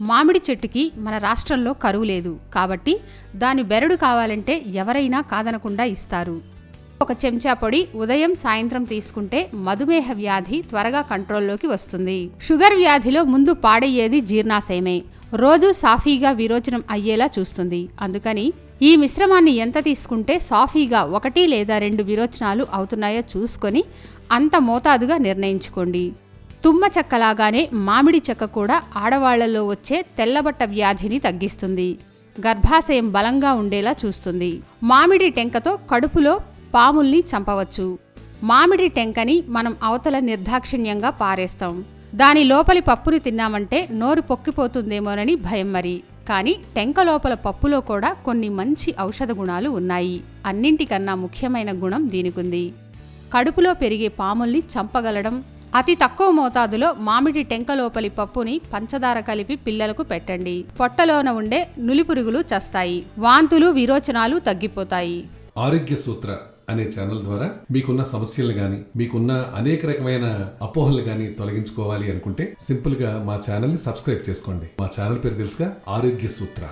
మామిడి చెట్టుకి మన రాష్ట్రంలో కరువు లేదు. కాబట్టి దాని బెరడు కావాలంటే ఎవరైనా కాదనకుండా ఇస్తారు. ఒక చెంచా పొడి ఉదయం సాయంత్రం తీసుకుంటే మధుమేహ వ్యాధి త్వరగా కంట్రోల్లోకి వస్తుంది. షుగర్ వ్యాధిలో ముందు పాడయ్యేది జీర్ణాశయమే. రోజు సాఫీగా విరోచనం అయ్యేలా చూస్తుంది. అందుకని ఈ మిశ్రమాన్ని ఎంత తీసుకుంటే సాఫీగా ఒకటి లేదా రెండు విరోచనాలు అవుతున్నాయో చూసుకొని అంత మోతాదుగా నిర్ణయించుకోండి. తుమ్మ చెక్కలాగానే మామిడి చెక్క కూడా ఆడవాళ్ళలో వచ్చే తెల్లబట్ట వ్యాధిని తగ్గిస్తుంది. గర్భాశయం బలంగా ఉండేలా చూస్తుంది. మామిడి టెంకతో కడుపులో పాముల్ని చంపవచ్చు. మామిడి టెంకని మనం అవతల నిర్దాక్షిణ్యంగా పారేస్తాం. దాని లోపలి పప్పుని తిన్నామంటే నోరు పొక్కిపోతుందేమోనని భయం మరి. కానీ టెంక లోపల పప్పులో కూడా కొన్ని మంచి ఔషధ గుణాలు ఉన్నాయి. అన్నింటికన్నా ముఖ్యమైన గుణం దీనికుంది. కడుపులో పెరిగే పాముల్ని చంపగలడం అతి తక్కువ మోతాదులో మామిడి టెంక లోపలి పప్పుని పంచదార కలిపి పిల్లలకు పెట్టండి. పొట్టలోన ఉండే నులిపురుగులు చస్తాయి. వాంతులు విరోచనాలు తగ్గిపోతాయి. ఆరోగ్య సూత్ర అనే ఛానల్ ద్వారా మీకున్న సమస్యలు గాని మీకున్న అనేక రకమైన అపోహలు గాని తొలగించుకోవాలి అనుకుంటే సింపుల్గా మా ఛానల్ని సబ్స్క్రైబ్ చేసుకోండి. మా ఛానల్ పేరు తెలుసుగా ఆరోగ్య సూత్ర.